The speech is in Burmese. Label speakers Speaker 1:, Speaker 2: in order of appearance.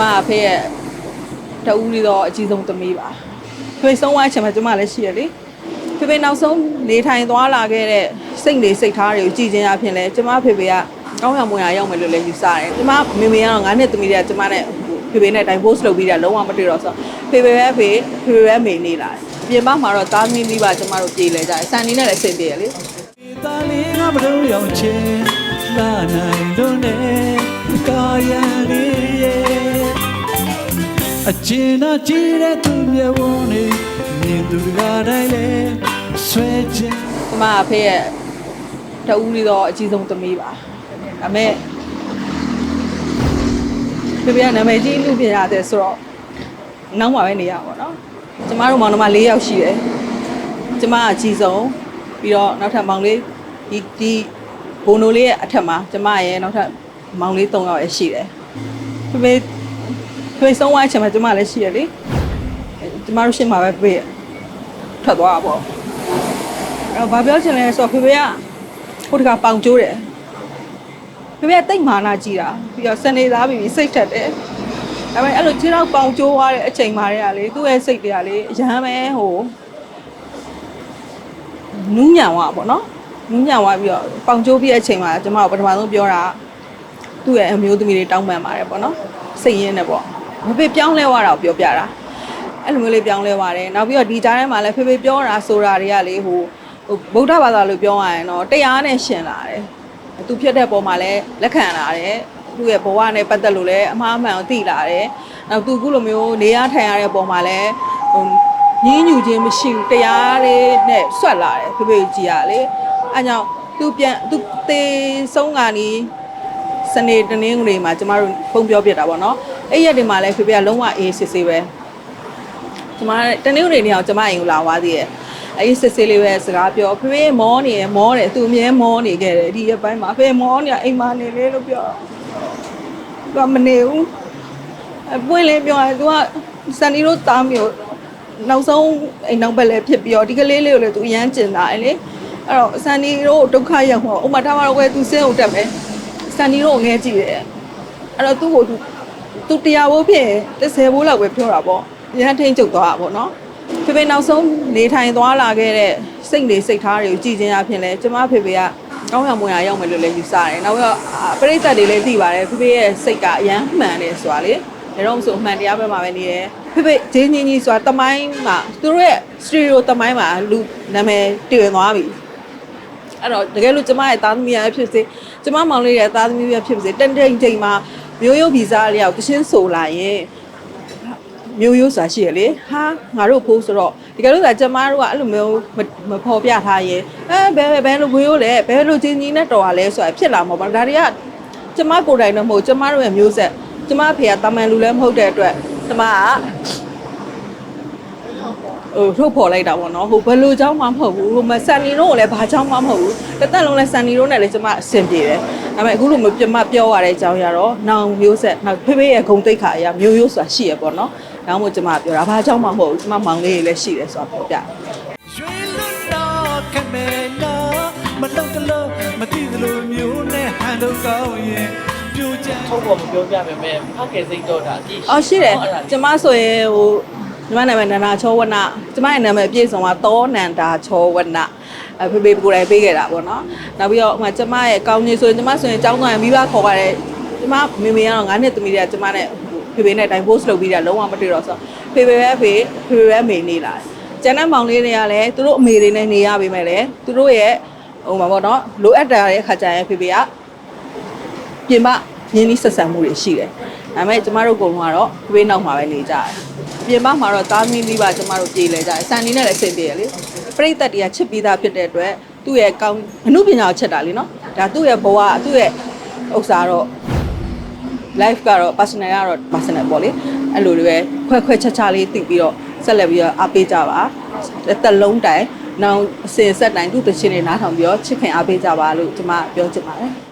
Speaker 1: မအဖေရဲ့တဦးလေးတော့အကြီးဆုံးသမီးပါဖေဆုံးဝိုင်းချင်မှကျမလည်းရှိရလေဖေဖေနောက်ဆုံးနေထိုင်သွားလာခဲ့တဲ့စိတ်နေစိတ်ထားတွေကိုကြည်ချင်းအဖြစ်လဲကျမဖေဖေကကောင်းရမွန်ရရောက်မယ်လို့လည်းယူဆတယ်ကျမမေမေကတော့ငါးနှစ်သမီးတွေကကျမနဲ့ဖေဖေနဲ့ divorce လုပ်ပြီးတာလုံးဝမတွေ့တော့ဆိုဖေဖေပဲဖေဖေဖေပဲမေနေလာတယ်ပြင်ပမှာတော့တားမင်းပြီးပါကျမတို့ပြေးလဲကြတယ်စံနေနဲ့လည်းအဆင်ပြေရလေ
Speaker 2: တာလေးငါမလို့ရောင်ချင်လာနိုင်လို့နဲ့ကာယံလေးရဲ့ အကျဉ်းသာကြည့်တဲ့သူမျက်ဝန်းနေမြင်သူကတိုင်းလေဆွဲချင်
Speaker 1: ကျမအဖေရဲ့တဦးလေးတော့အကြီးဆုံးသမီးပါဒါပေမဲ့ဖေဖေကနာမည်ကြီးလူပြရတယ်ဆိုတော့နောက်မှာပဲနေရပါတော့ကျမတို့မောင်နှမ၄ယောက်ရှိတယ်ကျမအကြီးဆုံးပြီးတော့နောက်ထပ်မောင်လေးဒီဒီဘိုနိုလေးရဲ့အထက်မှာကျမရဲ့နောက်ထပ်မောင်လေး၃ယောက်ရဲ့ရှိတယ်ဖေဖေ ဖေဆုံးဝိုင်းချင်မှကျမလည်းရှိရလေကျမတို့ရှင်းမှာပဲဖေဖေထွက်သွားတာပေါ့အဲ့တော့ဘာပြောချင်လဲဆိုတော့ဖေဖေကဟိုတကပေါင်ကျိုးတယ်ဖေဖေကတိတ်မာနာကြည့်တာပြီးတော့စနေသားပြီးစိတ်ထက်တယ်ဒါပေမဲ့အဲ့လိုခြေတော့ပေါင်ကျိုးသွားတဲ့အချိန်မှာတည်းကလေသူ့ရဲ့စိတ်တွေကလေအရမ်းပဲဟိုနူးညံသွားပါတော့နူးညံသွားပြီးတော့ပေါင်ကျိုးပြီးတဲ့အချိန်မှာကျွန်မတို့ပထမဆုံးပြောတာသူ့ရဲ့အမျိုးသမီးတွေတောင်းပန်ပါတယ်ပေါ့နော်စိတ်ရင်းနဲ့ပေါ့ မဖေပြောင်းလဲသွားတာကိုပြောပြတာအဲ့လိုမျိုးလေးပြောင်းလဲပါတယ်နောက်ပြီးတော့ဒီကြားထဲမှာလည်းဖေဖေပြောတာဆိုတာတွေကလေဟိုဟိုဗုဒ္ဓဘာသာလို့ပြောရရင်တော့တရားနဲ့ရှင်လာတယ်သူဖြစ်တဲ့ပုံမှာလည်းလက်ခံလာတယ်သူ့ရဲ့ဘဝနဲ့ပတ်သက်လို့လည်းအမှားအမှန်ကိုသိလာတယ်နောက်သူခုလိုမျိုးနေရထိုင်ရတဲ့ပုံမှာလည်းဟိုညင်းညူခြင်းမရှိဘူးတရားလေးနဲ့ဆွတ်လာတယ်ဖေဖေကြီးကလေအဲကြောင့်သူပြန်သူသေဆုံးကနီးစနေတနင်္ဂနွေမှာကျမတို့ဖုန်းပြောပြတာပေါ့နော် အဲ့ရက်တွေမှာလည်းဖေဖေကလုံးဝအေးစစ်စစ်ပဲကျမတနင်္ဂနွေနေ့အောင်ကျမအိမ်ကိုလာသွားသေးတယ်အဲ့ဒီစစ်စစ်လေးပဲစကားပြောဖေဖေမောနေရမောတယ်သူအမြဲမောနေခဲ့တယ်ဒီရက်ပိုင်းမှာဖေမောနေအိမ်မှာနေလေလို့ပြောတော့သူကမနေဘူးအပွင့်လေးပြောတယ်သူကစန်နီတို့တားမျိုးနောက်ဆုံးအိမ်နောက်ဘက်လည်းဖြစ်ပြီးတော့ဒီကလေးလေးကိုလည်းသူအရန်ကျင်တာလေအဲ့တော့စန်နီတို့ဒုက္ခရောက်ဟောဥမာထားမှာတော့ကွယ်သူစင်းကိုတက်မယ်စန်နီတို့ငဲကြည့်တယ်အဲ့တော့သူ့ကိုသူ သူတရားဘိုးဖြစ်တစ်ဆယ်ဘိုးလောက်ပဲပြောတာပေါ့ရဟန်းထိန်ကျုပ်သွားတာပေါ့နော်ဖေဖေနောက်ဆုံးနေထိုင်သွားလာခဲ့တဲ့စိတ်နေစိတ်ထားတွေကိုကြည်ချင်းအဖြစ်လဲကျမဖေဖေကကောင်းရမွန်ရရောက်မယ်လို့လည်းယူဆတယ်နောက်ပြီးတော့အာပရိသတ်တွေလည်းသိပါတယ်ဖေဖေရဲ့စိတ်ကအရန်မှန်တယ်ဆိုတာလေဒါတော့မဆိုအမှန်တရားပဲမှာပဲနေတယ်ဖေဖေဂျင်းကြီးကြီးဆိုတာတမိုင်းမှာသူတို့ရဲ့စတီရီယိုတမိုင်းမှာလူနာမည်တည်ဝင်သွားပြီ အဲ့တော့တကယ်လို့ကျမရဲ့သားသမီးရဖြစ်စေကျမမောင်လေးရဲ့သားသမီးရဖြစ်စေတန်တိန်တိန်မှာမျိုးရိုးဗီဇလျောက်တရှင်းဆိုလာရင်မျိုးရိုးဆိုတာရှိရလေဟာငါတို့ဖိုးဆိုတော့တကယ်လို့သာကျမတို့ကအဲ့လိုမျိုးမမဖော်ပြထားရင်အဲဘယ်ဘယ်ဘယ်လိုမျိုးရိုးလဲဘယ်လိုချင်းကြီးနဲ့တော်ရလဲဆိုတာဖြစ်လာမှာပေါ့ဒါတွေကကျမကိုယ်တိုင်တော့မဟုတ်ကျမတို့ရဲ့မျိုးဆက်ကျမဖေကတာမန်လူလည်းမဟုတ်တဲ့အတွက်ကျမက ဟိုထုတ်ဖော်လိုက်တာပေါ့နော်ဟိုဘယ်လိုကြောင်းမှမဟုတ်ဘူးဟိုမဆန်နီတို့ကလည်းဘာကြောင်းမှမဟုတ်ဘူးတသက်လုံးလည်းဆန်နီတို့နဲ့လည်းကျမအဆင်ပြေတယ်ဒါပေမဲ့အခုလိုမျိုးပြမပြောရတဲ့အကြောင်းရတော့နောင်မျိုးဆက်နောက်ဖေဖေရဲ့ဂုံတိတ်ခါအရာမျိုးရိုးဆိုတာရှိရပေါ့နော်ဒါမှမဟုတ်ကျမပြောတာဘာကြောင်းမှမဟုတ်ဘူးကျမမောင်လေးတွေလည်းရှိတယ်ဆိုတာပေါ့ဗျ
Speaker 2: ရွှေလွတ်တော့ခမဲတော့မလုံတလို့မသိသလိုမျိုးနဲ့ဟန်တော့ကောင်းရင်ပြိုကျ
Speaker 3: ထုတ်ဖို့မပြောပြပေမဲ့ဖခင်စိတ်တော့တာအကြည့်
Speaker 1: အော်ရှိတယ်ကျမဆိုရင်ဟို ကျမနာမည်နန္ဒာချောဝနကျမရဲ့နာမည်အပြည့်စုံကသောနန္ဒာချောဝနအဖေဖေကိုယ်တိုင်ပေးခဲ့တာပေါ့နော်နောက်ပြီးတော့ဟိုကျမရဲ့ကောင်းကြီးဆိုရင်ကျမဆိုရင်ကျောင်းသွားရင်မိဘခေါ်ပါတယ်ကျမမေမေကတော့9နှစ်သမီးတွေကကျမနဲ့ဖေဖေနဲ့ divorce လုပ်ပြီးတာလုံးဝမတွေ့တော့ဆိုဖေဖေပဲဖေဖေဖေပဲမေနေလာကျန်တဲ့မောင်လေးတွေကလည်းသူတို့အမေတွေနဲ့နေရပေမဲ့လည်းသူတို့ရဲ့ဟိုမှာပေါ့နော်လိုအပ်တာတဲ့အခါကျရင်ဖေဖေကပြင်ပရင်းနှီးဆက်ဆံမှုတွေရှိတယ်။ ဒါပေမဲ့ကျမတို့အကုန်လုံးကတော့ဝေးနောက်မှာပဲနေကြတယ်။ပြင်ပမှာတော့သားမီးလေးပါကျမတို့ပြေးလဲကြတယ်။စံနေနဲ့လည်းအဆင်ပြေရလေ။ပရိသတ်တွေကချစ်ပြီးသားဖြစ်တဲ့အတွက်သူ့ရဲ့ကောင်းအမှုပညာကိုချက်တာလीနော်။ဒါသူ့ရဲ့ဘဝသူ့ရဲ့ဥစ္စာတော့ life ကတော့ personal ကတော့ personal ပေါ့လေ။အဲ့လိုတွေပဲခွဲခွဲခြားခြားလေးသိပြီးတော့ဆက်လက်ပြီးတော့အားပေးကြပါ။တစ်သက်လုံးတိုင်နောက်အစဉ်ဆက်တိုင်းသူ့တချင်းတွေနားထောင်ပြီးတော့ချစ်ခင်အားပေးကြပါလို့ကျမပြောချင်ပါတယ်။